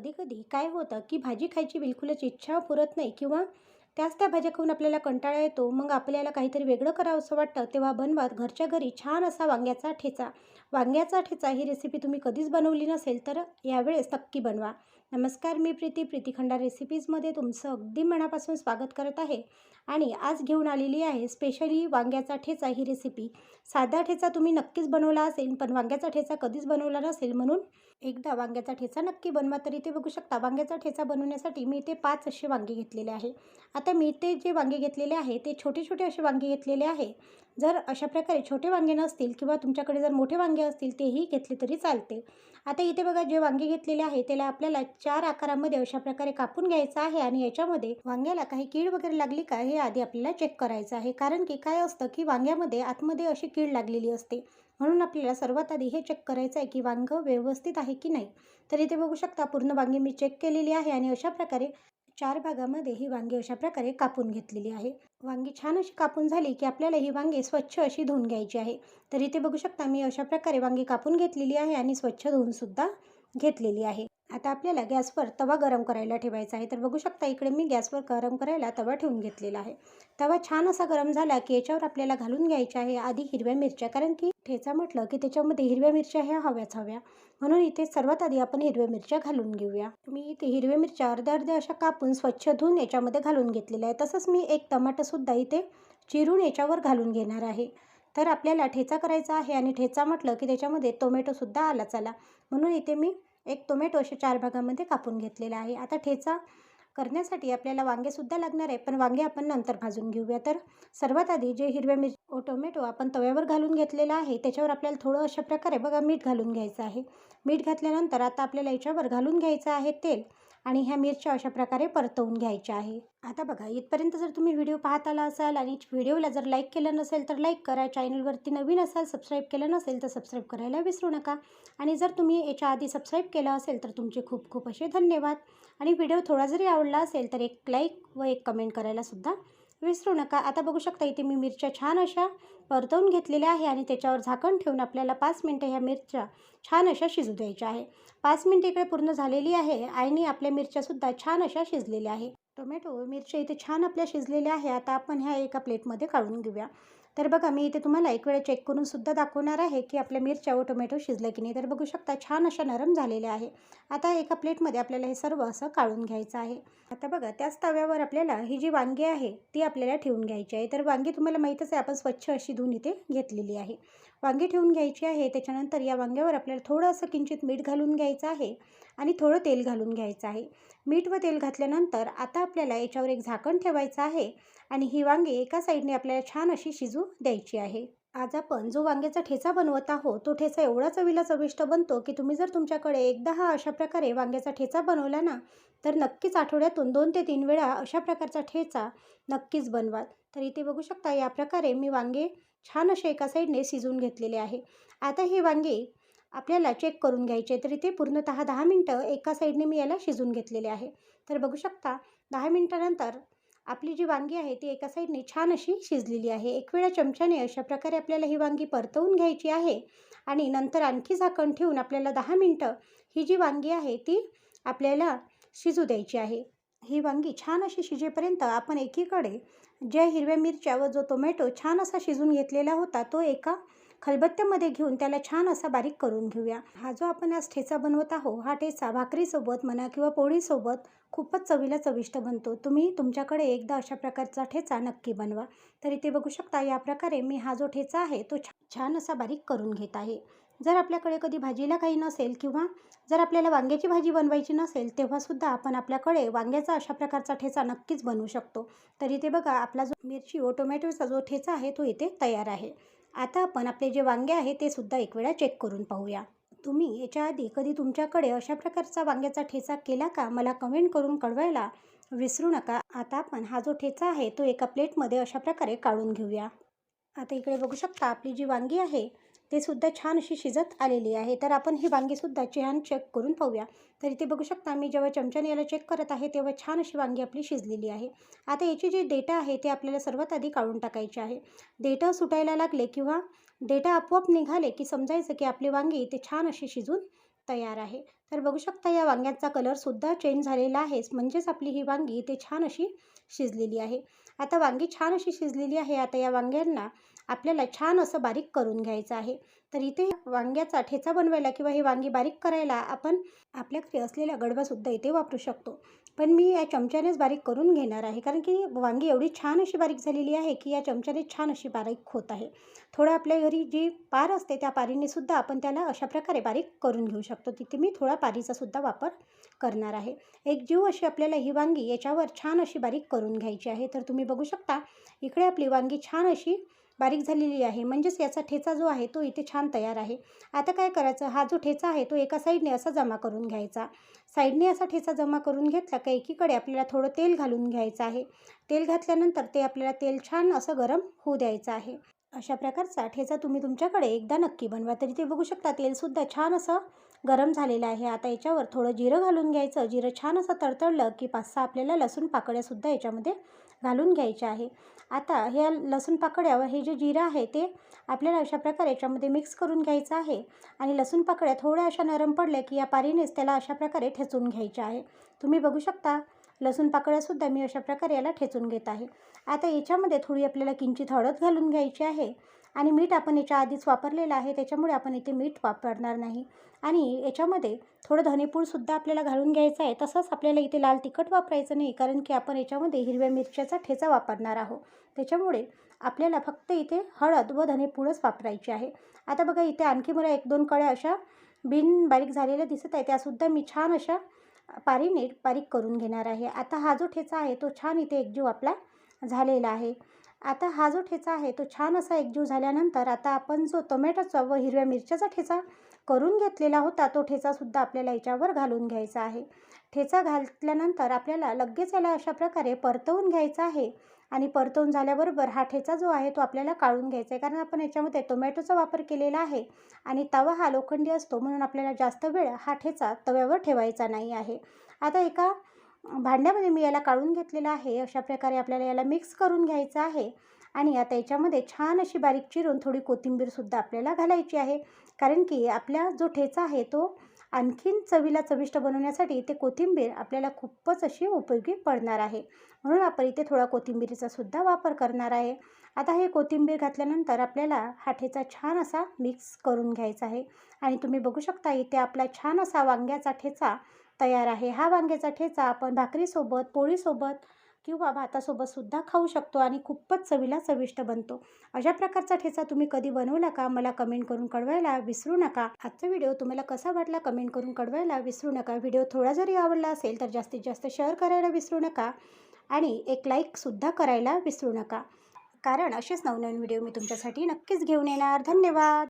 कधीकधी काय होतं की भाजी खायची बिलकुलच इच्छा पुरत नाही किंवा त्याच त्या भाज्या खाऊन आपल्याला कंटाळा येतो मग आपल्याला काहीतरी वेगळं करावंसं वाटतं तेव्हा बनवा घरच्या घरी छान असा वांग्याचा ठेचा. वांग्याचा ठेचा ही रेसिपी तुम्ही कधीच बनवली नसेल तर यावेळेस नक्की बनवा. नमस्कार मी प्रीती. प्रीती खंडा रेसिपीजमध्ये तुमचं अगदी मनापासून स्वागत करत आहे. आणि आज घेऊन आलेली आहे स्पेशली वांग्याचा ठेचा ही रेसिपी साधा ठेचा तुम्ही नक्कीच बनवला असेल पण वांग्याचा ठेचा कधीच बनवला नसेल म्हणून एकदा वांग्याचा ठेचा नक्की बनवा तर इथे बघू शकता. वांग्याचा ठेचा बनवण्यासाठी मी इथे पाच असे वांगे घेतलेले आहे. आता मी इथे जे वांगे घेतलेले आहे ते छोटे छोटे असे वांगे घेतलेले आहे. जर अशा प्रकारे छोटे वांगे नसतील किंवा तुमच्याकडे जर मोठे वांगे असतील तेही घेतले तरी चालते. आता इथे बघा जे वांगे घेतलेले आहे त्याला आपल्याला चार आकारामध्ये अशा प्रकारे कापून घ्यायचं आहे आणि याच्यामध्ये वांग्याला काही कीड वगैरे लागली का हे आधी आपल्याला चेक करायचं आहे. कारण की काय असतं की वांग्यामध्ये आतमध्ये अशी कीड लागलेली असते. म्हणून आपल्याला सर्वात आधी हे चेक करायचं आहे की वांगं व्यवस्थित आहे की नाही. तर इथे बघू शकता पूर्ण वांगी मी चेक केलेली आहे आणि अशा प्रकारे चार भागामध्ये ही वांगी अशा प्रकारे कापून घेतलेली आहे. वांगी छान अशी कापून झाली की आपल्याला ही वांगी स्वच्छ अशी धुवून घ्यायची आहे. तर इथे बघू शकता मी अशा प्रकारे वांगी कापून घेतलेली आहे आणि स्वच्छ धुवूनसुद्धा घेतलेली आहे. आता आपल्याला गॅसवर तवा गरम करायला ठेवायचा आहे. तर बघू शकता इकडे मी गॅसवर गरम करायला तवा ठेवून घेतलेला आहे. तवा छान असा गरम झाला की याच्यावर आपल्याला घालून घ्यायच्या आहे आधी हिरव्या मिरच्या. कारण की ठेचा म्हटलं की त्याच्यामध्ये हिरव्या मिरच्या ह्या हव्याच हव्या. म्हणून इथे सर्वात आधी आपण हिरव्या मिरच्या घालून घेऊया. मी इथे हिरव्या मिरच्या अर्ध्या अर्ध्या अशा कापून स्वच्छ धुवून याच्यामध्ये घालून घेतलेल्या आहे तसंच मी एक टमाटंसुद्धा इथे चिरून याच्यावर घालून घेणार आहे. तर आपल्याला ठेचा करायचा आहे आणि ठेचा म्हटलं की त्याच्यामध्ये टोमॅटोसुद्धा आलाच आला. म्हणून इथे मी एक टोमॅटो असे चार भागामध्ये कापून घेतलेला आहे. आता ठेचा करण्यासाठी आपल्याला वांगेसुद्धा लागणार आहे. पण वांगे आपण नंतर भाजून घेऊया. तर सर्वात आधी जे हिरव्या मिरची टोमॅटो आपण तव्यावर घालून घेतलेला आहे त्याच्यावर आपल्याला थोडं अशा प्रकारे बघा मीठ घालून घ्यायचं आहे. मीठ घातल्यानंतर आता आपल्याला याच्यावर घालून घ्यायचं आहे तेल. आणि ह्या मिरच्या अशा प्रकारे परतवून घ्यायच्या आहे. आता बघा इथपर्यंत जर तुम्ही व्हिडिओ पाहत आला असाल आणि व्हिडिओला जर लाईक केलं नसेल तर लाईक करा. चॅनलवरती नवीन असाल सबस्क्राईब केलं नसेल तर सबस्क्राईब करायला विसरू नका. आणि जर तुम्ही याच्या आधी सबस्क्राईब केलं असेल तर तुमचे खूप खूप असे धन्यवाद. आणि व्हिडिओ थोडा जरी आवडला असेल तर एक लाईक व एक कमेंट करायला सुद्धा विसरू नका. आता बघू शकता इथे मी मिरच्या छान अशा परतवून घेतलेल्या आहे आणि त्याच्यावर झाकण ठेवून आपल्याला पाच मिनटं ह्या मिरच्या छान अशा शिजू द्यायच्या आहे. पाच मिनटं इकडे पूर्ण झालेली आहे आणि आपल्या मिरच्यासुद्धा छान अशा शिजलेल्या आहे. टोमॅटो मिरच्या इथे छान आपल्या शिजलेल्या आहे. आता आपण ह्या एका प्लेटमध्ये काढून घेऊया. तर बघा मी इथे तुम्हाला एक वेळा चेक करून सुद्धा दाखवणार आहे की आपल्या मिरच्या व टोमॅटो शिजलं की नाही. तर बघू शकता छान अशा नरम झालेल्या आहे. आता एका प्लेटमध्ये आपल्याला हे सर्व असं काढून घ्यायचं आहे. आता बघा त्याच तव्यावर आपल्याला ही जी वांगी आहे ती आपल्याला ठेवून घ्यायची आहे. तर वांगी तुम्हाला माहीतच आहे आपण स्वच्छ अशी धुवून इथे घेतलेली आहे. वांगी ठेवून घ्यायची आहे त्याच्यानंतर या वांग्यावर आपल्याला थोडं असं किंचित मीठ घालून घ्यायचं आहे. आणि थोडं तेल घालून घ्यायचं आहे. मीठ व तेल घातल्यानंतर आता आपल्याला याच्यावर एक झाकण ठेवायचं आहे आणि ही वांगी एका साईडने आपल्याला छान अशी शिजू द्यायची आहे. आज आपण जो वांग्याचा ठेचा बनवत आहोत तो ठेचा एवढा चवीला चविष्ट बनतो की तुम्ही जर तुमच्याकडे एकदा हा अशा प्रकारे वांग्याचा ठेचा बनवला ना तर नक्कीच आठवड्यातून दोन ते तीन वेळा अशा प्रकारचा ठेचा नक्कीच बनवा. तर इथे बघू शकता या प्रकारे मी वांगे छान असे एका साईडने शिजवून घेतलेले आहे. आता हे वांगे आपल्याला चेक करून घ्यायचे तर इथे पूर्णतः दहा मिनटं एका साईडने मी याला शिजून घेतलेले आहे. तर बघू शकता दहा मिनटानंतर आपली जी वांगी आहे ती एका साईडने छान अशी शिजलेली आहे. एक वेळा चमच्याने अशा प्रकारे आपल्याला ही वांगी परतवून घ्यायची आहे आणि नंतर आणखी झाकण ठेवून आपल्याला दहा मिनटं ही जी वांगी आहे ती आपल्याला शिजू द्यायची आहे. ही वांगी छान अशी शिजेपर्यंत आपण एकीकडे ज्या हिरव्या मिरच्या व जो टोमॅटो छान असा शिजून घेतलेला होता तो एका खलबत्त्यामध्ये घेऊन त्याला छान असा बारीक करून घेऊया. हा जो आपण आज ठेचा बनवत आहोत हा ठेचा भाकरीसोबत म्हणा किंवा पोळीसोबत खूपच चवीला चविष्ट बनतो. तुम्ही तुमच्याकडे एकदा अशा प्रकारचा ठेचा नक्की बनवा. तर इथे बघू शकता या प्रकारे मी हा जो ठेचा आहे तो छान असा बारीक करून घेत आहे. जर आपल्याकडे कधी भाजीला काही नसेल किंवा जर आपल्याला वांग्याची भाजी बनवायची नसेल तेव्हासुद्धा आपण आपल्याकडे वांग्याचा अशा प्रकारचा ठेचा नक्कीच बनवू शकतो. तर इथे बघा आपला जो मिरची व टोमॅटोचा जो ठेचा आहे तो इथे तयार आहे. आता आपण आपले जे वांगे आहे ते सुद्धा एक वेळा चेक करून पाहूया. तुम्ही याच्या आधी कधी तुमच्याकडे अशा प्रकारचा वांग्याचा ठेचा केला का? मला कमेंट करून कळवायला विसरू नका. आता आपण हा जो ठेचा आहे तो एका प्लेटमध्ये अशा प्रकारे काढून घेऊया. आता इकडे बघू शकता आपली जी वांगी आहे ते सुद्धा छान अशी शिजत आलेली आहे. तर आपण ही वांगीसुद्धा छान चेक करून पाहूया. तर इथे बघू शकता मी जेव्हा चमच्याने याला चेक करत आहे तेव्हा छान अशी वांगी आपली शिजलेली आहे. आता याची जे डेटा आहे ते आपल्याला सर्वात आधी काढून टाकायचे आहे. डेटा सुटायला लागले किंवा डेटा आपोआप निघाले की समजायचं की आपली वांगी ते छान अशी शिजून तयार आहे. तर बघू शकता या वांग्यांचा कलरसुद्धा चेंज झालेला आहे. म्हणजेच आपली ही वांगी इथे छान अशी शिजलेली आहे. आता वांगी छान अशी शिजलेली आहे. आता या वांग्यांना आपल्याला छान असं बारीक करून घ्यायचं आहे. तर इथे वांग्याचा ठेचा बनवायला किंवा हे वांगी बारीक करायला आपण आपल्याकडे असलेला गडवासुद्धा इथे वापरू शकतो. पण मी या चमच्यानेच बारीक करून घेणार आहे. कारण की वांगी एवढी छान अशी बारीक झालेली आहे की या चमच्याने छान अशी बारीक होत आहे. थोडं आपल्या घरी जी पार असते त्या पारीने सुद्धा आपण त्याला अशा प्रकारे बारीक करून घेऊ शकतो. तिथे मी थोडा पारीचा सुद्धा वापर करणार आहे. एक जीव अशी आपल्याला ही वांगी याच्यावर छान अशी बारीक करून घ्यायची आहे. तर तुम्ही बघू शकता इकडे आपली वांगी छान अशी बारीक झालेली आहे. म्हणजेच याचा ठेचा जो आहे तो इथे छान तयार आहे. आता काय करायचं हा जो ठेचा आहे तो एका साईडने असा जमा करून घ्यायचा. साईडने असा ठेचा जमा करून घेतला का एकीकडे आपल्याला थोडं तेल घालून घ्यायचं आहे. तेल घातल्यानंतर ते आपल्याला तेल छान असं गरम होऊ द्यायचं आहे. अशा प्रकारचा ठेचा तुम्ही तुमच्याकडे एकदा नक्की बनवा. तरी ते बघू शकता तेलसुद्धा छान असं गरम झालेलं आहे. आता याच्यावर थोडं जिरं घालून घ्यायचं. जिरं छान असं तडतडलं की पाच सहा आपल्याला लसूण पाकळ्यासुद्धा याच्यामध्ये घालून घ्यायच्या आहे. आता ह्या लसूण पाकळ्यावर हे जे जिरं आहे ते आपल्याला अशा प्रकारे याच्यामध्ये मिक्स करून घ्यायचं आहे. आणि लसूण पाकळ्या थोड्या अशा नरम पडल्या की या पारीनेच त्याला अशा प्रकारे ठेचून घ्यायच्या आहे. तुम्ही बघू शकता लसूण पाकळ्यासुद्धा मी अशा प्रकारे याला ठेचून घेत आहे. आता याच्यामध्ये थोडी आपल्याला किंचित हळद घालून घ्यायची आहे. आणि मीठ आपण याच्या आधीच वापरलेलं आहे त्याच्यामुळे आपण इथे मीठ वापरणार नाही. आणि याच्यामध्ये थोडं धनेपूडसुद्धा आपल्याला घालून घ्यायचं आहे तसंच आपल्याला इथे लाल तिखट वापरायचं नाही कारण की आपण याच्यामध्ये हिरव्या मिरच्याचा ठेचा वापरणार आहोत. त्याच्यामुळे आपल्याला फक्त इथे हळद व धनेपूडच वापरायची आहे. आता बघा इथे आणखी मला एक दोन कळ्या अशा बिन बारीक झालेल्या दिसत आहे त्यासुद्धा मी छान अशा पारीने बारीक करून घेणार आहे. आता हा जो ठेचा आहे तो छान इथे एकजीव आपला झालेला आहे. आता हा जो ठेचा आहे तो छान असा एकजीव झाल्यानंतर आता आपण जो टोमॅटोचा व हिरव्या मिरच्याचा ठेचा करून घेतलेला होता तो ठेचासुद्धा आपल्याला याच्यावर घालून घ्यायचा आहे. ठेचा घातल्यानंतर आपल्याला लगेच याला अशा प्रकारे परतवून घ्यायचा आहे आणि परतवून झाल्याबरोबर हा ठेचा जो आहे तो आपल्याला काढून घ्यायचा आहे. कारण आपण याच्यामध्ये टोमॅटोचा वापर केलेला आहे आणि तवा हा लोखंडी असतो म्हणून आपल्याला जास्त वेळ हा ठेचा तव्यावर ठेवायचा नाही आहे. आता एका भांड्यामध्ये मी याला काढून घेतलेलं आहे. अशा प्रकारे आपल्याला याला मिक्स करून घ्यायचं आहे. आणि आता याच्यामध्ये छान अशी बारीक चिरून थोडी कोथिंबीरसुद्धा आपल्याला घालायची आहे. कारण की आपला जो ठेचा आहे तो आणखीन चवीला चविष्ट बनवण्यासाठी ते कोथिंबीर आपल्याला खूपच अशी उपयोगी पडणार आहे. म्हणून आपण इथे थोडा कोथिंबीरीचा सुद्धा वापर करणार आहे. आता हे कोथिंबीर घातल्यानंतर आपल्याला हा ठेचा छान असा मिक्स करून घ्यायचा आहे. आणि तुम्ही बघू शकता इथे आपला छान असा वांग्याचा ठेचा तयार आहे. हा वांग्याचा ठेचा आपण भाकरीसोबत पोळीसोबत किंवा भातासोबतसुद्धा खाऊ शकतो आणि खूपच चवीला चविष्ट बनतो. अशा प्रकारचा ठेचा तुम्ही कधी बनवला का? मला कमेंट करून कळवायला विसरू नका. आजचा व्हिडिओ तुम्हाला कसा वाटला? कमेंट करून कळवायला विसरू नका. व्हिडिओ थोडा जरी आवडला असेल तर जास्तीत जास्त शेअर करायला विसरू नका आणि एक लाईकसुद्धा करायला विसरू नका. कारण असेच नवनवीन व्हिडिओ मी तुमच्यासाठी नक्कीच घेऊन येणार. धन्यवाद!